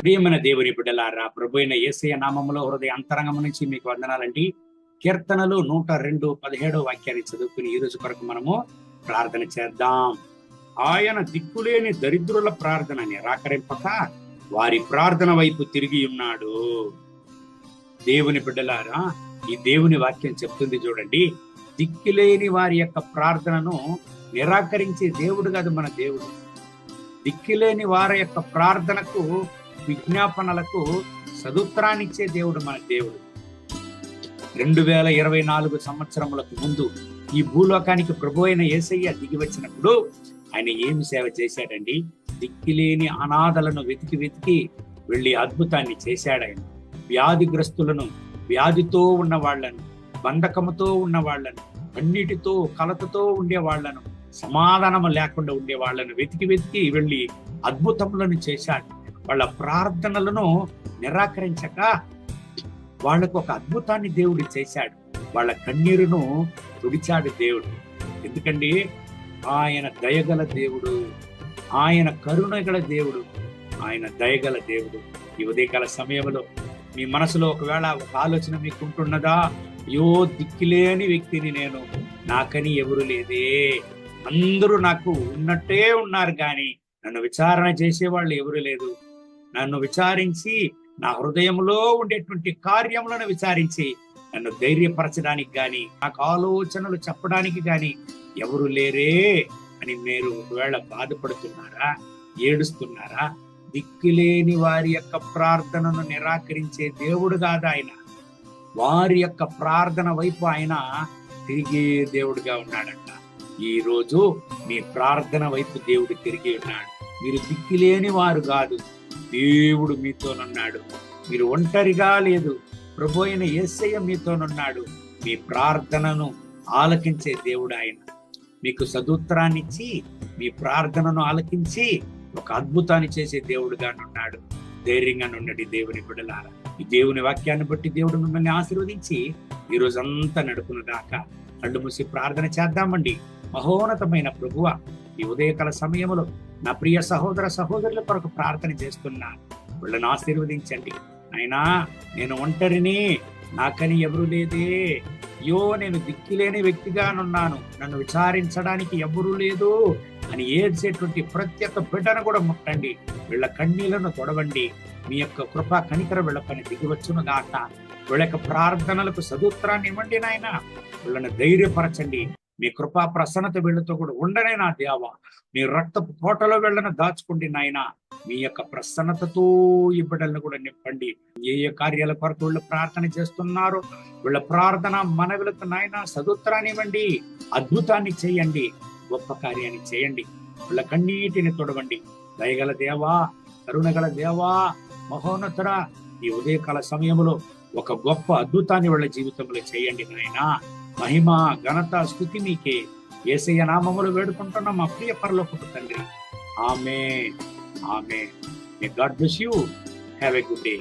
ప్రియమైన దేవుని బిడ్డలారా ప్రభు అయిన ఏసయ నామములో హృదయ అంతరంగం నుంచి మీకు వందనాలండి. కీర్తనలు నూట రెండు పదిహేడో వాక్యాన్ని చదువుకుని ఈ రోజు కొరకు మనము ప్రార్థన చేద్దాం. ఆయన దిక్కులేని దరిద్రుల ప్రార్థన నిరాకరింపక వారి ప్రార్థన వైపు తిరిగి ఉన్నాడు. దేవుని బిడ్డలారా ఈ దేవుని వాక్యం చెప్తుంది చూడండి. దిక్కులేని వారి యొక్క ప్రార్థనను నిరాకరించే దేవుడు కాదు మన దేవుడు. దిక్కులేని వారి యొక్క ప్రార్థనకు విజ్ఞాపనలకు సదుత్తరాన్నిచ్చే దేవుడు మన దేవుడు. రెండు వేల ఇరవై నాలుగు సంవత్సరములకు ముందు ఈ భూలోకానికి ప్రభు అయిన ఏసయ్య దిగి వచ్చినప్పుడు ఆయన ఏమి సేవ చేశాడండి? దిక్కిలేని అనాథలను వెతికి వెతికి వెళ్ళి అద్భుతాన్ని చేశాడు ఆయన వ్యాధిగ్రస్తులను వ్యాధితో ఉన్న వాళ్ళను బంధకముతో ఉన్న వాళ్ళను అన్నిటితో కలతతో ఉండే వాళ్ళను సమాధానం లేకుండా ఉండే వాళ్ళను వెతికి వెతికి వెళ్ళి అద్భుతములను చేశాడు. వాళ్ళ ప్రార్థనలను నిరాకరించక వాళ్ళకు ఒక అద్భుతాన్ని దేవుడు చేశాడు. వాళ్ళ కన్నీరును తుడిచాడు దేవుడు. ఎందుకండి? ఆయన దయగల దేవుడు. ఆయన కరుణగల దేవుడు. ఆయన దయగల దేవుడు. ఈ ఉదయకాల సమయంలో మీ మనసులో ఒకవేళ ఒక ఆలోచన మీకు ఉంటున్నదా అయ్యో దిక్కులేని వ్యక్తిని నేను. నాకని ఎవరు లేదే. అందరూ నాకు ఉన్నట్టే ఉన్నారు కానీ నన్ను విచారణ చేసేవాళ్ళు ఎవరు లేదు. నన్ను విచారించి నా హృదయంలో ఉండేటువంటి కార్యములను విచారించి నన్ను ధైర్యపరచడానికి గాని నాకు ఆలోచనలు చెప్పడానికి గాని ఎవరు లేరే అని మీరు ఒకవేళ బాధపడుతున్నారా ఏడుస్తున్నారా దిక్కులేని వారి యొక్క ప్రార్థనను నిరాకరించే దేవుడు కాదు ఆయన. వారి యొక్క ప్రార్థన వైపు ఆయన తిరిగే దేవుడుగా ఉన్నాడంట. ఈ రోజు మీ ప్రార్థన వైపు దేవుడు తిరిగి ఉన్నాడు. మీరు దిక్కులేని వారు కాదు. దేవుడు మీతోనున్నాడు. మీరు ఒంటరిగా లేదు. ప్రభు అయిన యేసయ్య మీతోనున్నాడు. మీ ప్రార్థనను ఆలకించే దేవుడు ఆయన. మీకు సదూత్రాన్నిచ్చి మీ ప్రార్థనను ఆలకించి ఒక అద్భుతాన్ని చేసే దేవుడుగా ఉన్నాడు ధైర్యంగా నుండి దేవుని బిడ్డలారా ఈ దేవుని వాక్యాన్ని బట్టి దేవుడు మిమ్మల్ని ఆశీర్వదించి ఈ రోజంతా నడుపును దాకా కళ్ళు మూసి ప్రార్థన చేద్దామండి. మహోన్నతమైన ప్రభువ ఈ ఉదయకాల సమయంలో నా ప్రియ సహోదర సహోదరుల కొరకు ప్రార్థన చేస్తున్నాను వాళ్ళని ఆశీర్వదించండి. అయినా నేను ఒంటరిని నాకని ఎవరు లేదే. అయ్యో నేను దిక్కులేని వ్యక్తిగానున్నాను. నన్ను విచారించడానికి ఎవరు లేదు అని ఏడ్చేటువంటి ప్రతి ఒక్క బిడ్డను కూడా ముట్టండి. వీళ్ళ కన్నీళ్ళను తొడవండి. మీ యొక్క కృపా కనికర వీళ్ళ పని దిగివచ్చును గాక. వీళ్ళ యొక్క ప్రార్థనలకు సదుత్తరాన్ని ఇవ్వండి నాయన. వీళ్ళని ధైర్యపరచండి. మీ కృపా ప్రసన్నత వీళ్ళతో కూడా ఉండనే నా దేవ. మీ రక్తపు కోటలో వెళ్ళను దాచుకోండి నాయన. మీ యొక్క ప్రసన్నతతో ఈ బిడ్డలను కూడా నింపండి. ఏ ఏ కార్యాల కొరకు వీళ్ళు ప్రార్థన చేస్తున్నారు వీళ్ళ ప్రార్థన మనవులకు నాయన సదుత్తరాన్ని అద్భుతాన్ని చేయండి గొప్ప కార్యాన్ని చేయండి. వీళ్ళ కన్నీటిని తొడవండి. దయగల దేవా కరుణగల దేవా మహోన్నతర ఈ ఉదయకాల సమయంలో ఒక గొప్ప అద్భుతాన్ని వాళ్ళ జీవితంలో చేయండి నాయనా. మహిమ ఘనత స్థుతి మీకే. ఏసయ్య నామములు వేడుకుంటున్న మా ప్రియ పరలోకపు తండ్రి. ఆమె ఆమె god bless you have a good day